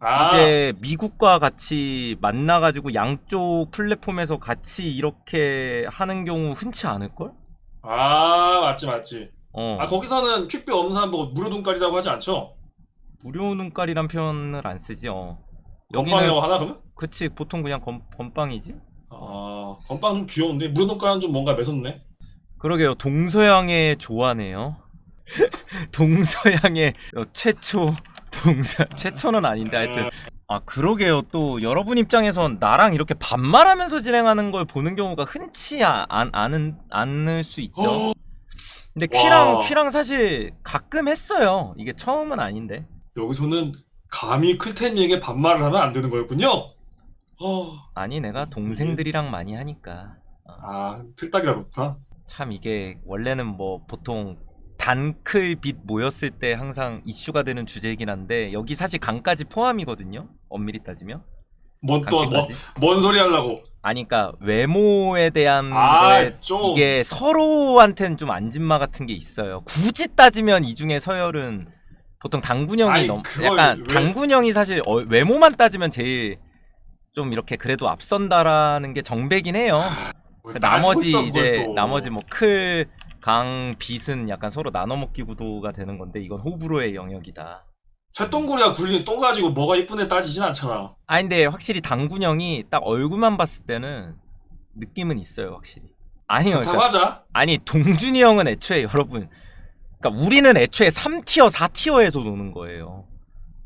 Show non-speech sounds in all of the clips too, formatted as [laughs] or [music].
아, 이제 미국과 같이 만나가지고 양쪽 플랫폼에서 같이 이렇게 하는 경우 흔치 않을걸? 아, 맞지, 맞지. 어. 아, 거기서는 퀵비 없는 사람 보고 무료 돈깔이라고 하지 않죠? 무료 눈깔이란 표현을 안 쓰지, 어. 건빵이라고 하나, 그러면? 그치, 보통 그냥 건, 건빵이지? 아, 건빵 좀 귀여운데? 무료 돈깔은 좀 뭔가 매섭네? 그러게요, 동서양의 조화네요. [laughs] 동서양의 어, 최초, 동서, [laughs] 최초는 아닌데, 하여튼. 아, 그러게요. 또, 여러분 입장에선 나랑 이렇게 반말하면서 진행하는 걸 보는 경우가 흔치 아, 안, 않은, 않을 수 있죠. 어, 근데 와. 퀴랑, 퀴랑 사실 가끔 했어요. 이게 처음은 아닌데. 여기서는 감히 클템이에게 반말을 하면 안 되는 거였군요? 어, 아니, 내가 동생들이랑 많이 하니까. 아, 틀딱이라 그렇구나. 참 이게 원래는 뭐 보통 단클 빛 모였을 때 항상 이슈가 되는 주제이긴 한데 여기 사실 강까지 포함이거든요. 엄밀히 따지면. 뭔 또, 뭐. 뭔 소리 하려고. 아니 그러니까 외모에 대한 아, 거에 좀. 이게 서로한테는 좀 안진마 같은 게 있어요. 굳이 따지면 이 중에 서열은 보통 당군형이 그걸 약간 왜- 당군형이 사실 어, 외모만 따지면 제일 좀 이렇게 그래도 앞선다라는 게 정배긴 해요. 따지고 나머지 있어, 이제 또. 나머지 뭐 클, 강, 빛은 약간 서로 나눠먹기 구도가 되는 건데 이건 호불호의 영역이다. 쇠똥구리가 굴린 똥 가지고 뭐가 이쁜애 따지진 않잖아. 아 근데 확실히 당군형이 딱 얼굴만 봤을 때는 느낌은 있어요 확실히. 아니요, 그러니까, 하자. 아니 동준이 형은 애초에 여러분, 그러니까 우리는 애초에 3티어, 4티어에서 노는 거예요.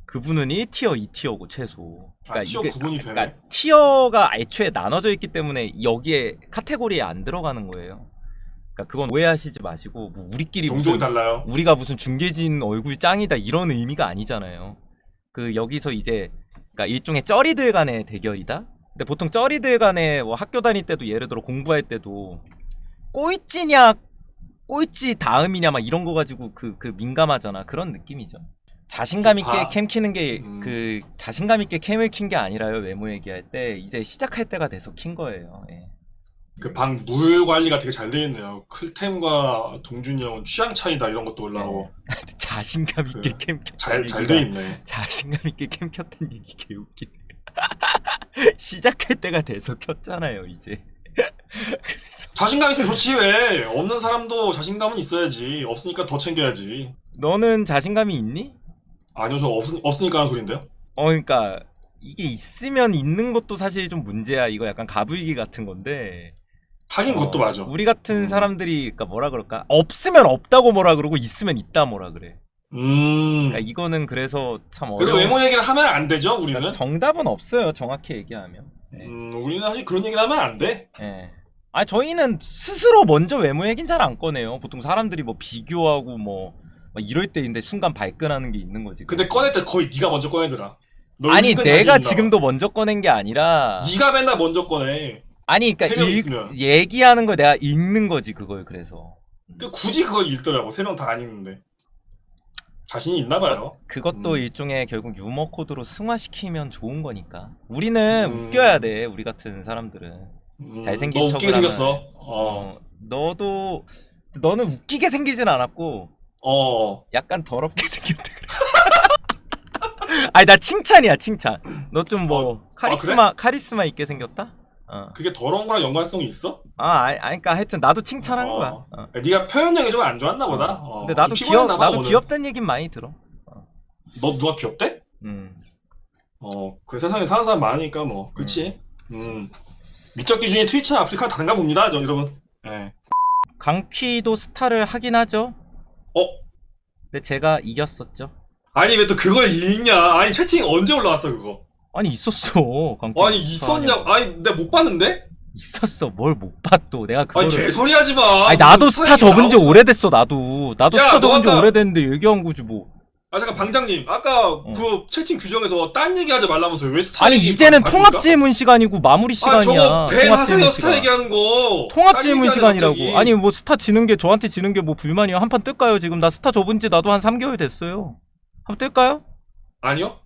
그분은 1티어, 2티어고 최소. 아, 티어 구분이 되네. 그러니까 티어가 애초에 나눠져 있기 때문에 여기에 카테고리에 안 들어가는 거예요. 그러니까 그건 오해하시지 마시고 뭐 우리끼리 종족이 무슨 달라요. 우리가 무슨 중계진 얼굴 짱이다 이런 의미가 아니잖아요. 그 여기서 이제 그러니까 일종의 쩌리들 간의 대결이다. 근데 보통 쩌리들 간에 뭐 학교 다닐 때도 예를 들어 공부할 때도 꼴찌냐 꼴찌 다음이냐 막 이런 거 가지고 그 그 민감하잖아. 그런 느낌이죠. 자신감 있게 다- 캠 키는 게 음. 그 자신감 있게 캠을 킨 게 아니라요. 외모 얘기할 때 이제 시작할 때가 돼서 킨 거예요. 예. 그 방 물 관리가 되게 잘 돼 있네요. 클템과 동준이 형은 취향 차이다 이런 것도 올라오고 자신감 있게 그, 캠 켰다. 잘잘 돼 있네. 자신감 있게 캠 켰다는 얘기 개웃기네. [laughs] 시작할 때가 돼서 켰잖아요, 이제. [laughs] 그래서 자신감 있으면 좋지 왜? 없는 사람도 자신감은 있어야지. 없으니까 더 챙겨야지. 너는 자신감이 있니? 아니요 저 없, 없으니까 하는 소린데요. 어, 그러니까 이게 있으면 있는 것도 사실 좀 문제야. 이거 약간 가불기 같은 건데. 하긴 그것도 어, 맞아. 우리 같은 음. 사람들이 그러니까 뭐라 그럴까? 없으면 없다고 뭐라 그러고 있으면 있다 뭐라 그래. 음. 그러니까 이거는 그래서 참 어려워. 외모 얘기를 하면 안 되죠 우리는. 그러니까 정답은 없어요. 정확히 얘기하면. 네. 음 우리는 사실 그런 얘기를 하면 안 돼. 예. 아 저희는 스스로 먼저 외모 얘긴 잘 안 꺼내요. 보통 사람들이 뭐 비교하고 뭐, 막 이럴 때인데 순간 발끈하는 게 있는 거지. 근데 꺼낼 때 거의 네가 먼저 꺼내더라. 너 아니 은근 내가 자신 있나 봐. 지금도 먼저 꺼낸 게 아니라 네가 맨날 먼저 꺼내. 아니 그러니까 읽- 있으면. 얘기하는 걸 내가 읽는 거지 그걸 그래서 그 굳이 그걸 읽더라고 세 명 다 안 읽는데. 자신이 있나 봐요. 그것도 음. 일종의 결국 유머 코드로 승화시키면 좋은 거니까 우리는 음. 웃겨야 돼 우리 같은 사람들은 음, 잘생긴 너 웃기게 하면. 생겼어. 어. 어 너도 너는 웃기게 생기진 않았고 어. 약간 더럽게 [laughs] 그래. 아니 나 칭찬이야 칭찬. 너 좀뭐 어, 카리스마 카리스마 있게 생겼다? 어. 그게 더러운 거랑 연관성이 있어? 아, 아니, 아니 그러니까 하여튼 나도 칭찬한 어. 거야. 어. 네가 표현력이 좀 안 좋았나 보다. 어. 근데 나도 좀 귀엽 피곤했나 봐, 나도 오늘. 귀엽다는 얘긴 많이 들어. 너 누가 귀엽대? 음. 어. 그래 세상에 사는 사람 많으니까 뭐. 그렇지. 음. 미적 기준이 트위치나 아프리카 다른가 봅니다, 저 여러분. 예. 강퀴도 스타를 하긴 하죠. 어? 근데 제가 이겼었죠. 아니 왜 또 그걸 읽냐? 아니 채팅 언제 올라왔어 그거? 아니 있었어. 강퀴 아니 있었냐? 아니 내가 못 봤는데? 있었어. 뭘 못 봤또. 내가 그거를 아니 개소리 하지 마. 아니 나도 스타 얘기 접은 지? 오래됐어. 나도. 나도 야, 스타 너 접은 지 아까- 오래됐는데 얘기한 거지 뭐. 아 잠깐 방장님 아까 그 채팅 규정에서 딴 얘기 하지 말라면서 왜 스타? 아니 얘기 이제는? 통합 질문 시간이고 마무리 아 시간이야. 저거 배 통합 하세요 질문 스타 시간. 얘기하는 거. 통합 딴 질문 시간이라고. 갑자기. 아니 뭐 스타 지는 게 저한테 지는 게 뭐 불만이야. 한 판 뜰까요? 지금 나 스타 접은 지 나도 한 3개월 됐어요. 한번 뜰까요? 아니요.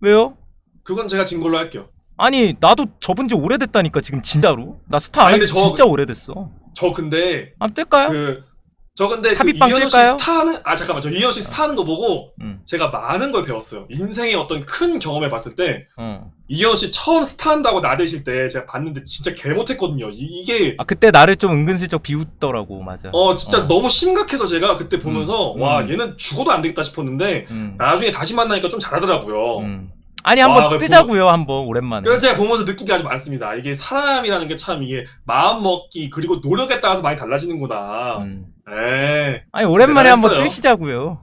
왜요? 그건 제가 진 걸로 할게요. 아니 나도 접은 지 오래됐다니까 지금 진짜로. 나 스타 안 아니, 한지 근데 저- 진짜 오래됐어. 저 근데 한번 뜰까요? 그 저 근데 그 삽입방 이현우 씨 뜰까요? 스타하는 아 잠깐만 저 이현우 씨 스타하는 거 보고 음. 제가 많은 걸 배웠어요. 인생의 어떤 큰 경험을 봤을 때 어. 이현우 씨 처음 스타 한다고 나대실 때 제가 봤는데 진짜 개 못했거든요. 이- 이게 아 그때 나를 좀 은근슬쩍 비웃더라고 맞아. 어 진짜 어. 너무 심각해서 제가 그때 보면서 음. 와 음. 얘는 죽어도 안 되겠다 싶었는데 음. 나중에 다시 만나니까 좀 잘하더라고요. 음. 아니 와, 한번 그래, 뜨자고요 한번 오랜만에. 그래서 제가 보면서 느낀 게 아주 많습니다. 이게 사람이라는 게 참 이게 마음 먹기 그리고 노력에 따라서 많이 달라지는구나. 음. 에 아니 오랜만에 한번 대단했어요. 뜨시자고요.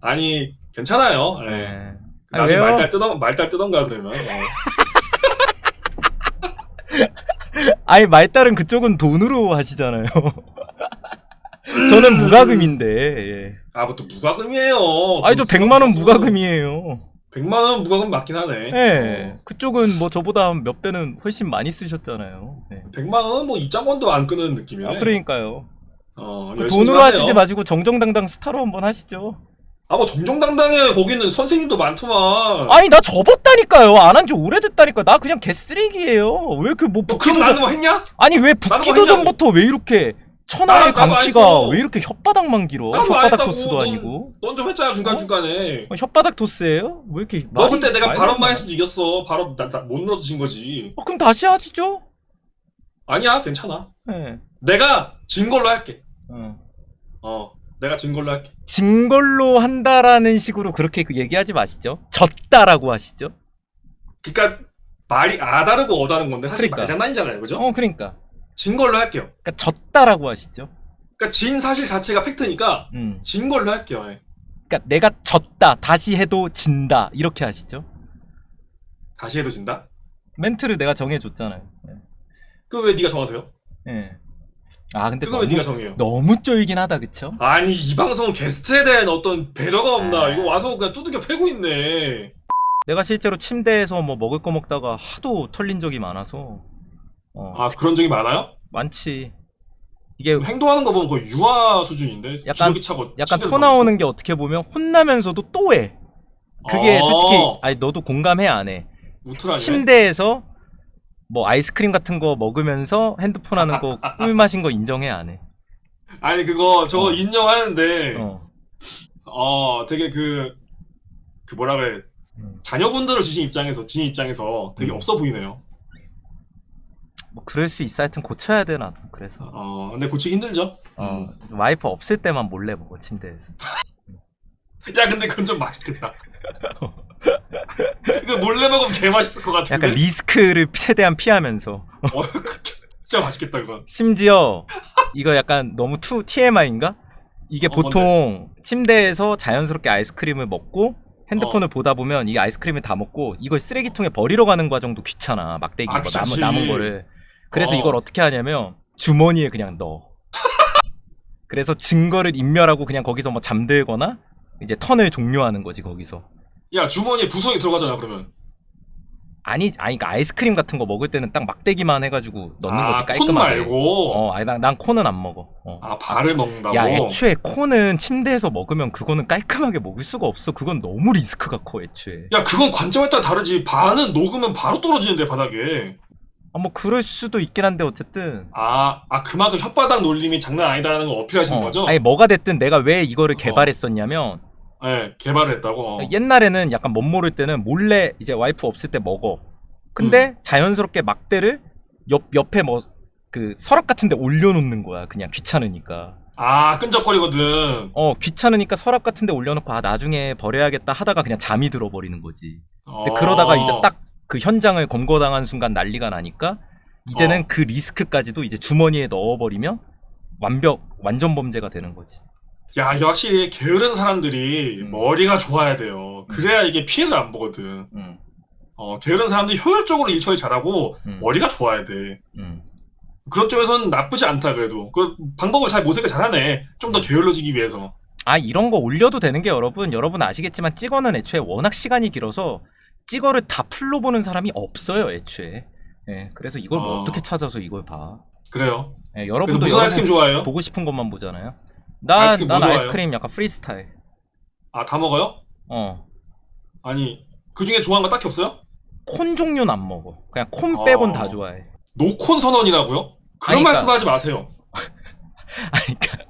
아니 괜찮아요. 에. 네. 아, 나중에 왜요? 말달 뜨던 말달 뜨던가 그러면. 어. [laughs] 아니 말달은 그쪽은 돈으로 하시잖아요. [laughs] 저는 무과금인데. 예. 아뭐 또 무과금이에요. 아니 저 100만 원 무과금이에요. 100만 원 무과금 맞긴 하네. 예. 어. 그쪽은 뭐 저보다 몇 배는 훨씬 많이 쓰셨잖아요. 예. 100만 원은 뭐 입장권도 안 끄는 느낌이네. 아, 그러니까요. 어, 그 열심히 돈으로 하세요. 하시지 마시고 정정당당 스타로 한번 하시죠. 아, 뭐 정정당당해. 거기는 선생님도 많더만. 아니 나 접었다니까요. 안 한 지 오래됐다니까. 나 그냥 개쓰레기예요. 왜 그 뭐 너 그럼 전... 나는 뭐 했냐? 아니 왜 나도 붙기도 했냐고. 전부터 왜 이렇게 천하의 나도 안 했어. 왜 이렇게 혓바닥만 길어? 나도 안 혓바닥 했다고. 토스도 넌- 아니고. 넌 좀 했잖아 중간 중간에. 어, 혓바닥 토스예요? 왜 이렇게 너 말이- 그때 내가 말이 발언만. 했어도 이겼어. 바로 나, 나, 못 넣어서 진 거지. 어, 그럼 다시 하시죠. 아니야, 괜찮아. 네. 내가 진 걸로 할게. 어. 어, 내가 진 걸로 할게. 진 걸로 한다라는 식으로 그렇게 그 얘기하지 마시죠. 졌다라고 하시죠. 그니까, 말이 아 다르고 어 다른 건데, 사실 그러니까. 말장난이잖아요. 그죠? 어, 그러니까. 진 걸로 할게요. 그러니까 졌다라고 하시죠. 그니까, 진 사실 자체가 팩트니까, 음. 진 걸로 할게요. 예. 그러니까 내가 졌다. 다시 해도 진다. 이렇게 하시죠. 다시 해도 진다? 멘트를 내가 정해줬잖아요. 네. 그거 왜 네가 정하세요? 예. 아 근데 그거 왜 너무 네가 정해요? 너무 쫄긴 하다 그쵸? 아니 이 방송은 게스트에 대한 어떤 배려가 없나 아. 이거 와서 그냥 두들겨 패고 있네 내가 실제로 침대에서 뭐 먹을 거 먹다가 하도 털린 적이 많아서 어 아 그런 적이 많아요? 많지. 이게 행동하는 거 보면 거의 유아 수준인데 약간- 기저귀 차고 약간 침대에서 토 나오는 게 어떻게 보면 혼나면서도 또 해. 그게 어, 솔직히 아니 너도 공감해 안 해. 우트라네 침대에서 뭐 아이스크림 같은 거 먹으면서 핸드폰 하는 거 [laughs] 꿀 마신 거 인정해 안 해. 아니 그거 저거 어. 인정하는데 어. 어. 되게 그 그 뭐라 그래 음. 자녀분들을 지신 입장에서 진 입장에서 되게 음. 없어 보이네요 뭐 그럴 수 있어. 하여튼 고쳐야 돼 나도 그래서. 어 근데 고치기 힘들죠? 어 와이프 없을 때만 몰래 먹어 침대에서. [laughs] 야 근데 그건 좀 맛있겠다. [laughs] 이거 몰래 먹으면 개 맛있을 것 같은데? 약간 리스크를 최대한 피하면서. 어, [laughs] 진짜 맛있겠다 그건. 심지어 이거 약간 너무 투, TMI인가? 이게 어, 보통 침대에서 자연스럽게 아이스크림을 먹고 핸드폰을 어. 보다 보면 이 아이스크림을 다 먹고 이걸 쓰레기통에 버리러 가는 과정도 귀찮아. 막대기 아, 뭐 귀찮지. 남은, 남은 거를 그래서 어. 이걸 어떻게 하냐면 주머니에 그냥 넣어. [laughs] 그래서 증거를 인멸하고 그냥 거기서 뭐 잠들거나 이제 턴을 종료하는 거지 거기서. 야 주머니에 부성이 들어가잖아 그러면. 아니 아니 그러니까 아이스크림 같은 거 먹을 때는 딱 막대기만 해가지고 넣는 아, 거지 콘 깔끔하게. 말고? 어 아니 난, 난 콘은 안 먹어. 어. 아 발을 먹는다고? 야 애초에 콘은 침대에서 먹으면 그거는 깔끔하게 먹을 수가 없어. 그건 너무 리스크가 커 애초에. 야 그건 관점에 따라 다르지. 반은 녹으면 바로 떨어지는데 바닥에 아 뭐 그럴 수도 있긴 한데 어쨌든 아, 아 그만큼 혓바닥 놀림이 장난 아니다라는 걸 어필하시는 어, 거죠? 아니 뭐가 됐든 내가 왜 이거를 어. 개발했었냐면 네 개발을 했다고 어. 옛날에는 약간 멋 모를 때는 몰래 이제 와이프 없을 때 먹어 근데 음. 자연스럽게 막대를 옆 옆에 뭐 그 서랍 같은 데 올려놓는 거야 그냥 귀찮으니까 아 끈적거리거든 어 귀찮으니까 서랍 같은 데 올려놓고 아 나중에 버려야겠다 하다가 그냥 잠이 들어버리는 거지 근데 어. 그러다가 이제 딱 그 현장을 검거당한 순간 난리가 나니까 이제는 어. 그 리스크까지도 이제 주머니에 넣어버리면 완벽 완전 범죄가 되는 거지. 야 확실히 게으른 사람들이 음. 머리가 좋아야 돼요. 그래야 이게 피해를 안 보거든. 음, 어 게으른 사람들이 효율적으로 일 처리 잘하고 음, 머리가 좋아야 돼. 음. 그런 쪽에서는 나쁘지 않다 그래도. 그 방법을 잘 모색을 잘하네. 좀 더 게을러지기 위해서. 아 이런 거 올려도 되는 게 여러분. 여러분 아시겠지만 찍어는 애초에 워낙 시간이 길어서 찍어를 다 풀로 보는 사람이 없어요 애초에. 예, 그래서 이걸 뭐 어. 어떻게 찾아서 이걸 봐. 그래요 예, 그래서 여러분도 무슨 아이스크림 좋아해요? 보고 싶은 것만 보잖아요. 난, 아이스크림 난뭐 좋아해요? 아이스크림 약간 프리스타일. 아 다 먹어요? 어. 아니 그 중에 좋아하는 거 딱히 없어요? 콘 종류는 안 먹어. 그냥 콘 빼곤 어. 다 좋아해. 노콘 선언이라고요? 그런 아니, 그러니까- 말씀하지 마세요. [laughs] 아니, 그러니까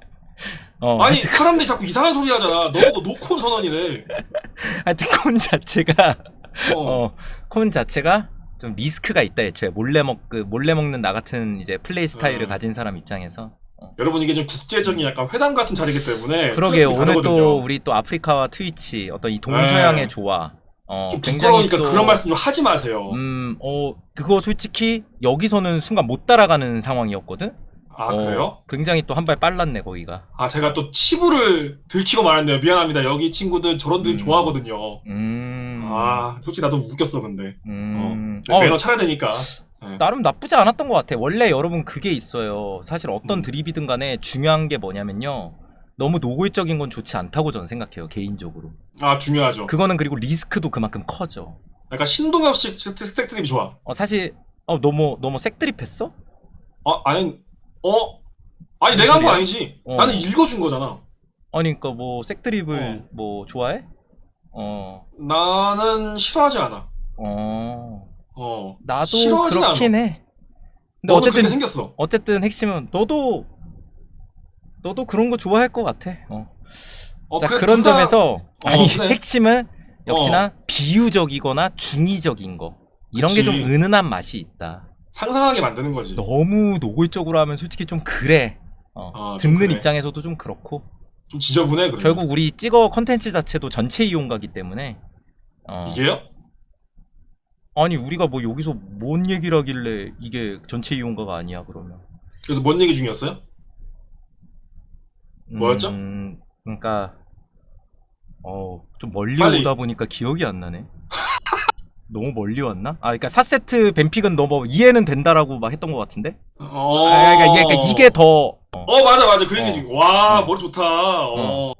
어, 아니 사람들이 자꾸 이상한 소리 하잖아. 너보고 노콘 선언이래. [laughs] 하여튼 콘 자체가 [laughs] 어. 어, 콘 자체가 좀 리스크가 있다 애초에 몰래 먹그 몰래 먹는 나 같은 이제 플레이 스타일을 음. 가진 사람 입장에서 여러분 이게 좀 국제적인 약간 회담 같은 자리이기 때문에 그러게요 오늘 또 다르거든요. 우리 또 아프리카와 트위치 어떤 이 동서양의 네. 조화 어 좀 부끄러우니까 또 그런 말씀 좀 하지 마세요. 음 어 그거 솔직히 여기서는 순간 못 따라가는 상황이었거든 아 어, 그래요? 굉장히 또 한 발 빨랐네 거기가 아 제가 또 치부를 들키고 말았네요. 미안합니다. 여기 친구들 저런 들 음. 좋아하거든요. 음. 아 솔직히 나도 웃겼어 근데. 음. 어, 어, 매너 차려야 되니까. 네. 나름 나쁘지 않았던 것 같아. 원래 여러분 그게 있어요. 사실 어떤 음. 드립이든 간에 중요한 게 뭐냐면요. 너무 노골적인 건 좋지 않다고 저는 생각해요. 개인적으로. 아 중요하죠. 그거는 그리고 리스크도 그만큼 커져. 약간 신동엽식 스택- 스택트립이 좋아. 어, 사실 어, 너무 너무 색드립했어? 어 아니 어 아니 내가 한 거? 아니지. 어. 나는 읽어준 거잖아. 아니 그러니까 뭐 색드립을 어. 뭐 좋아해? 어. 나는 싫어하지 않아. 어. 어. 나도 싫어하진 그렇긴 해. 근데 어쨌든 생겼어. 어쨌든 핵심은 너도 너도 그런 거 좋아할 것 같아. 어. 어, 자 그런 둘 다- 점에서 아니 그래. 핵심은 역시나 비유적이거나 중의적인 거 이런 게 좀. 은은한 맛이 있다. 상상하게 만드는 거지. 너무 노골적으로 하면 솔직히 좀 그래. 어, 어, 좀 듣는 그래. 입장에서도 좀 그렇고 좀 지저분해 그래. 결국 우리 찍어 컨텐츠 자체도 전체 이용가기 때문에 어, 이게요? 아니 우리가 뭐 여기서 뭔 얘기를 하길래 이게 전체 이용가가 아니야 그러면 그래서 뭔 얘기 중이었어요? 뭐였죠? 음, 그러니까 어 좀 멀리 빨리. 오다 보니까 기억이 안 나네. [laughs] 너무 멀리 왔나? 아, 그러니까 4세트 뱀픽은 너무 이해는 된다라고 막 했던 것 같은데? 어. 아, 그러니까, 이게, 그러니까 이게 더 어 맞아 맞아 그 얘기 어. 중에 와 어. 머리 좋다. 어.